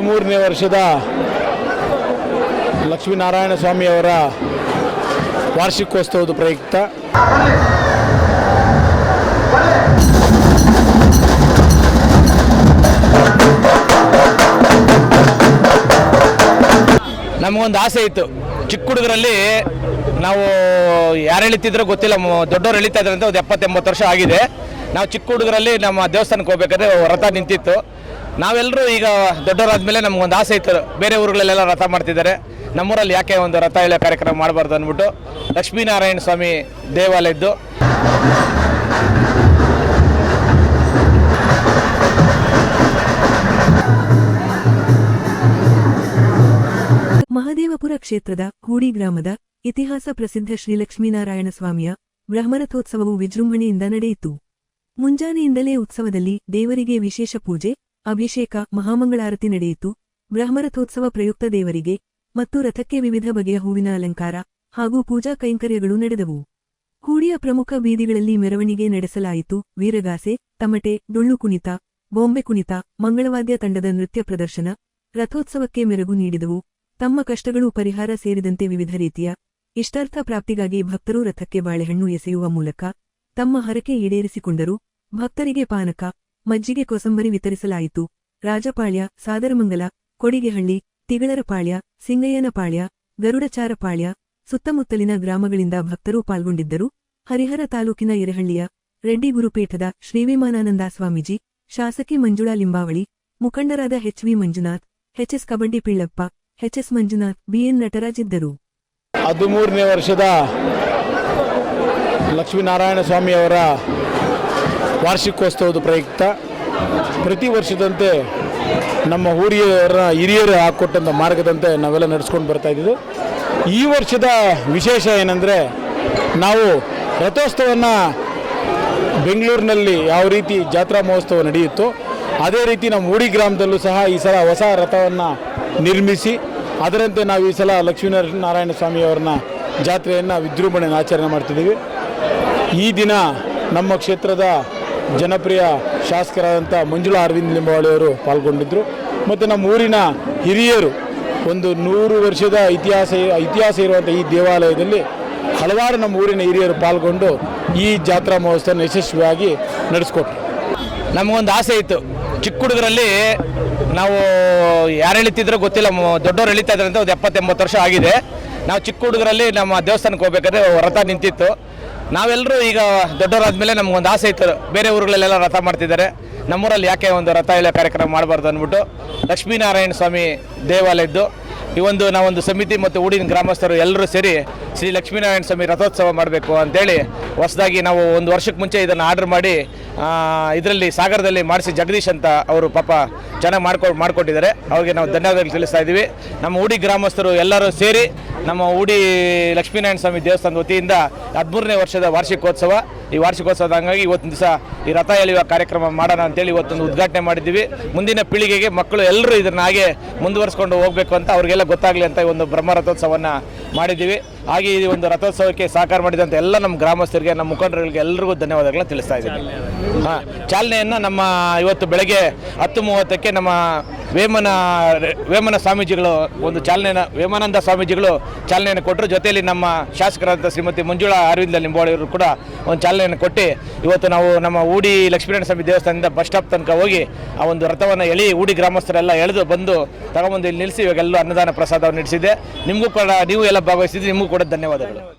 ಹದಿಮೂರನೇ ವರ್ಷದ ಲಕ್ಷ್ಮೀನಾರಾಯಣ ಸ್ವಾಮಿಯವರ ವಾರ್ಷಿಕೋತ್ಸವದ ಪ್ರಯುಕ್ತ. ನಮಗೊಂದು ಆಸೆ ಇತ್ತು. ಚಿಕ್ಕ ಹುಡುಗರಲ್ಲಿ ನಾವು ಯಾರು ಎಳಿತಿದ್ರೋ ಗೊತ್ತಿಲ್ಲ ದೊಡ್ಡವರು ಎಳಿತಾ ಇದ್ರಂತೆ ಒಂದು ಎಪ್ಪತ್ತೆಂಬತ್ತು ವರ್ಷ ಆಗಿದೆ. ನಾವು ಚಿಕ್ಕ ಹುಡುಗರಲ್ಲಿ ನಮ್ಮ ದೇವಸ್ಥಾನಕ್ಕೆ ಹೋಗ್ಬೇಕಾದ್ರೆ ವ್ರತ ನಿಂತಿತ್ತು. ನಾವೆಲ್ಲರೂ ಈಗ ದೊಡ್ಡವರಾದ್ಮೇಲೆ ನಮಗೊಂದು ಆಸೆ ಇತ್ತು. ಬೇರೆ ಊರುಗಳಲ್ಲೆಲ್ಲ ರಥ ಮಾಡ್ತಿದ್ದಾರೆ. ನಮ್ಮೂರಲ್ಲಿ ಯಾಕೆ ಒಂದು ರಥ ಎಳೆಯೋ ಕಾರ್ಯಕ್ರಮ ಮಾಡಬಾರ್ದು ಅಂದ್ಬಿಟ್ಟು ಲಕ್ಷ್ಮೀನಾರಾಯಣ ಸ್ವಾಮಿ ದೇವಾಲಯದ್ದು. ಮಹದೇವಪುರ ಕ್ಷೇತ್ರದ ಹೂಡಿ ಗ್ರಾಮದ ಇತಿಹಾಸ ಪ್ರಸಿದ್ಧ ಶ್ರೀ ಲಕ್ಷ್ಮೀನಾರಾಯಣ ಸ್ವಾಮಿಯ ಬ್ರಹ್ಮರಥೋತ್ಸವವು ವಿಜೃಂಭಣೆಯಿಂದ ನಡೆಯಿತು. ಮುಂಜಾನೆಯಿಂದಲೇ ಉತ್ಸವದಲ್ಲಿ ದೇವರಿಗೆ ವಿಶೇಷ ಪೂಜೆ ಅಭಿಷೇಕ, ಮಹಾಮಂಗಳಾರತಿ ನಡೆಯಿತು. ಬ್ರಹ್ಮರಥೋತ್ಸವ ಪ್ರಯುಕ್ತ ದೇವರಿಗೆ ಮತ್ತು ರಥಕ್ಕೆ ವಿವಿಧ ಬಗೆಯ ಹೂವಿನ ಅಲಂಕಾರ ಹಾಗೂ ಪೂಜಾ ಕೈಂಕರ್ಯಗಳು ನಡೆದವು. ಹೂಡಿಯ ಪ್ರಮುಖ ಬೀದಿಗಳಲ್ಲಿ ಮೆರವಣಿಗೆ ನಡೆಸಲಾಯಿತು. ವೀರಗಾಸೆ, ತಮಟೆ, ಡೊಳ್ಳು ಕುಣಿತ ಬೊಂಬೆ ಕುಣಿತ, ಮಂಗಳವಾದ್ಯ ತಂಡದ ನೃತ್ಯ ಪ್ರದರ್ಶನ, ರಥೋತ್ಸವಕ್ಕೆ ಮೆರಗು ನೀಡಿದವು. ತಮ್ಮ ಕಷ್ಟಗಳು ಪರಿಹಾರ ಸೇರಿದಂತೆ ವಿವಿಧ ರೀತಿಯ ಇಷ್ಟಾರ್ಥ ಪ್ರಾಪ್ತಿಗಾಗಿ ಭಕ್ತರು ರಥಕ್ಕೆ ಬಾಳೆಹಣ್ಣು ಎಸೆಯುವ ಮೂಲಕ ತಮ್ಮ ಹರಕೆ ಈಡೇರಿಸಿಕೊಂಡರು. ಭಕ್ತರಿಗೆ ಪಾನಕ ಮಜ್ಜಿಗೆ ಕೋಸಂಬರಿ ವಿತರಿಸಲಾಯಿತು. ರಾಜಪಾಳ್ಯ, ಸಾದರಮಂಗಲ, ಕೊಡಿಗೆಹಳ್ಳಿ, ತಿಗಳರಪಾಳ್ಯ, ಸಿಂಗಯ್ಯನಪಾಳ್ಯ, ಗರುಡಚಾರಪಾಳ್ಯ ಸುತ್ತಮುತ್ತಲಿನ ಗ್ರಾಮಗಳಿಂದ ಭಕ್ತರು ಪಾಲ್ಗೊಂಡಿದ್ದರು. ಹರಿಹರ ತಾಲೂಕಿನ ಎರಹಳ್ಳಿಯ ರೆಡ್ಡಿ ಗುರುಪೀಠದ ಶ್ರೀವಿಮಾನಾನಂದ ಸ್ವಾಮೀಜಿ, ಶಾಸಕಿ ಮಂಜುಳಾ ಲಿಂಬಾವಳಿ, ಮುಖಂಡರಾದ HV Manjunath HS Kabaddi Pillappa HS Manjunath BN Nataraj ಇದ್ದರು ಹದಿಮೂರನೇ ವರ್ಷದ ಲಕ್ಷ್ಮೀನಾರಾಯಣ ಸ್ವಾಮಿಯವರ ವಾರ್ಷಿಕೋತ್ಸವದ ಪ್ರಯುಕ್ತ. ಪ್ರತಿ ವರ್ಷದಂತೆ ನಮ್ಮ ಊರಿಯರ ಹಿರಿಯರು ಹಾಕ್ಕೊಟ್ಟಂಥ ಮಾರ್ಗದಂತೆ ನಾವೆಲ್ಲ ನಡೆಸ್ಕೊಂಡು ಬರ್ತಾ ಇದ್ದೀವಿ ಈ ವರ್ಷದ ವಿಶೇಷ ಏನಂದರೆ ನಾವು ರಥೋತ್ಸವವನ್ನು ಬೆಂಗಳೂರಿನಲ್ಲಿ ಯಾವ ರೀತಿ ಜಾತ್ರಾ ಮಹೋತ್ಸವ ನಡೆಯುತ್ತೋ ಅದೇ ರೀತಿ ನಮ್ಮ ಊಡಿ ಗ್ರಾಮದಲ್ಲೂ ಸಹ ಈ ಸಲ ಹೊಸ ರಥವನ್ನು ನಿರ್ಮಿಸಿ ಅದರಂತೆ ನಾವು ಈ ಸಲ ಲಕ್ಷ್ಮೀನಾರಾಯಣ ಸ್ವಾಮಿಯವರನ್ನ ಜಾತ್ರೆಯನ್ನು ವಿಜೃಂಭಣೆಯನ್ನು ಆಚರಣೆ ಮಾಡ್ತಿದ್ದೀವಿ. ಈ ದಿನ ನಮ್ಮ ಕ್ಷೇತ್ರದ ಜನಪ್ರಿಯ ಶಾಸಕರಾದಂಥ ಮಂಜುಳಾ ಅರವಿಂದ್ ಲಿಂಬಾವಳಿಯವರು ಪಾಲ್ಗೊಂಡಿದ್ದರು. ಮತ್ತು ನಮ್ಮ ಊರಿನ ಹಿರಿಯರು, ಒಂದು ನೂರು ವರ್ಷದ ಇತಿಹಾಸ ಇತಿಹಾಸ ಇರುವಂಥ ಈ ದೇವಾಲಯದಲ್ಲಿ ಹಲವಾರು ನಮ್ಮ ಊರಿನ ಹಿರಿಯರು ಪಾಲ್ಗೊಂಡು ಈ ಜಾತ್ರಾ ಮಹೋತ್ಸವ ಯಶಸ್ವಿಯಾಗಿ ನಡೆಸ್ಕೊಟ್ರು. ನಮಗೊಂದು ಆಸೆ ಇತ್ತು. ಚಿಕ್ಕ ಹುಡುಗರಲ್ಲಿ ನಾವು ಯಾರು ಎಳಿತಿದ್ರು ಗೊತ್ತಿಲ್ಲ ದೊಡ್ಡವ್ರು ಎಳಿತಾ ಇದ್ರಂತ ಒಂದು ಎಪ್ಪತ್ತೆಂಬತ್ತು ವರ್ಷ ಆಗಿದೆ. ನಾವು ಚಿಕ್ಕ ಹುಡುಗರಲ್ಲಿ ನಮ್ಮ ದೇವಸ್ಥಾನಕ್ಕೆ ಹೋಗ್ಬೇಕಾದ್ರೆ ರಥ ನಿಂತಿತ್ತು. ನಾವೆಲ್ಲರೂ ಈಗ ದೊಡ್ಡವರಾದ ಮೇಲೆ ನಮಗೊಂದು ಆಸೆ ಇತ್ತು. ಬೇರೆ ಊರುಗಳಲ್ಲೆಲ್ಲ ರಥ ಮಾಡ್ತಿದ್ದಾರೆ. ನಮ್ಮೂರಲ್ಲಿ ಯಾಕೆ ಒಂದು ರಥ ಎಳೆಯೋ ಕಾರ್ಯಕ್ರಮ ಮಾಡಬಾರ್ದು ಅಂದ್ಬಿಟ್ಟು ಲಕ್ಷ್ಮೀನಾರಾಯಣ ಸ್ವಾಮಿ ದೇವಾಲಯದ್ದು. ಈ ಒಂದು ನಾವೊಂದು ಸಮಿತಿ ಮತ್ತು ಊಡಿನ ಗ್ರಾಮಸ್ಥರು ಎಲ್ಲರೂ ಸೇರಿ ಶ್ರೀ ಲಕ್ಷ್ಮೀನಾರಾಯಣ ಸ್ವಾಮಿ ರಥೋತ್ಸವ ಮಾಡಬೇಕು ಅಂತೇಳಿ ಹೊಸದಾಗಿ ನಾವು ಒಂದು ವರ್ಷಕ್ಕೆ ಮುಂಚೆ ಇದನ್ನು ಆರ್ಡರ್ ಮಾಡಿ ಇದರಲ್ಲಿ ಸಾಗರದಲ್ಲಿ ಮಾಡಿಸಿ ಜಗದೀಶ್ ಅಂತ ಅವರು ಪಾಪ ಚೆನ್ನಾಗಿ ಮಾಡ್ಕೊ, ಮಾಡಿಕೊಟ್ಟಿದ್ದಾರೆ. ಅವ್ರಿಗೆ ನಾವು ಧನ್ಯವಾದಗಳು ತಿಳಿಸ್ತಾ ಇದ್ದೀವಿ. ನಮ್ಮ ಊಡಿ ಗ್ರಾಮಸ್ಥರು ಎಲ್ಲರೂ ಸೇರಿ ನಮ್ಮ ಉಡಿ ಲಕ್ಷ್ಮೀನಾರಾಯಣ ಸ್ವಾಮಿ ದೇವಸ್ಥಾನದ ವತಿಯಿಂದ ಹದಿಮೂರನೇ ವರ್ಷದ ವಾರ್ಷಿಕೋತ್ಸವ. ಈ ವಾರ್ಷಿಕೋತ್ಸವದ ಹಂಗಾಗಿ ಇವತ್ತಿನ ದಿವಸ ಈ ರಥ ಎಳೆಯುವ ಕಾರ್ಯಕ್ರಮ ಮಾಡೋಣ ಅಂತೇಳಿ ಇವತ್ತೊಂದು ಉದ್ಘಾಟನೆ ಮಾಡಿದ್ದೀವಿ. ಮುಂದಿನ ಪೀಳಿಗೆಗೆ ಮಕ್ಕಳು ಎಲ್ಲರೂ ಇದನ್ನ ಹಾಗೆ ಮುಂದುವರಿಸ್ಕೊಂಡು ಹೋಗಬೇಕು ಅಂತ ಅವ್ರಿಗೆಲ್ಲ ಗೊತ್ತಾಗಲಿ ಅಂತ ಈ ಒಂದು ಬ್ರಹ್ಮ ರಥೋತ್ಸವವನ್ನು ಮಾಡಿದ್ದೀವಿ. ಹಾಗೆ ಈ ಒಂದು ರಥೋತ್ಸವಕ್ಕೆ ಸಹಕಾರ ಮಾಡಿದಂಥ ಎಲ್ಲ ನಮ್ಮ ಗ್ರಾಮಸ್ಥರಿಗೆ, ನಮ್ಮ ಮುಖಂಡರುಗಳಿಗೆ ಎಲ್ಲರಿಗೂ ಧನ್ಯವಾದಗಳನ್ನ ತಿಳಿಸ್ತಾ ಇದ್ದೀನಿ. ಹಾಂ, ಚಾಲನೆಯನ್ನು ನಮ್ಮ ಇವತ್ತು ಬೆಳಗ್ಗೆ ಹತ್ತು ಮೂವತ್ತಕ್ಕೆ ನಮ್ಮ ವೇಮನ ವೇಮನ ಸ್ವಾಮೀಜಿಗಳು ಒಂದು ಚಾಲನೆಯನ್ನು ವೇಮಾನಂದ ಸ್ವಾಮೀಜಿಗಳು ಚಾಲನೆಯನ್ನು ಕೊಟ್ಟರು. ಜೊತೆಯಲ್ಲಿ ನಮ್ಮ ಶಾಸಕರಾದಂಥ ಶ್ರೀಮತಿ ಮಂಜುಳಾ ಅರವಿಂದ ನಿಂಬೋಳಿಯವರು ಕೂಡ ಒಂದು ಚಾಲನೆಯನ್ನು ಕೊಟ್ಟು ಇವತ್ತು ನಾವು ನಮ್ಮ ಊಡಿ ಲಕ್ಷ್ಮೀನಾರಾಯಣ ಸ್ವಾಮಿ ದೇವಸ್ಥಾನದಿಂದ ಬಸ್ ಸ್ಟಾಪ್ ತನಕ ಹೋಗಿ ಆ ಒಂದು ರಥವನ್ನು ಎಳಿ ಊಡಿ ಗ್ರಾಮಸ್ಥರೆಲ್ಲ ಎಳೆದು ಬಂದು ತಗೊಂಬಂದು ಇಲ್ಲಿ ನಿಲ್ಲಿಸಿ ಇವಾಗೆಲ್ಲೂ ಅನ್ನದಾನ ಪ್ರಸಾದವನ್ನು ನಡೆಸಿದೆ ನಿಮಗೂ ಕೂಡ, ನೀವು ಎಲ್ಲ ಭಾಗವಹಿಸಿದ್ರೆ ನಿಮಗೂ ಕೂಡ ಧನ್ಯವಾದಗಳು.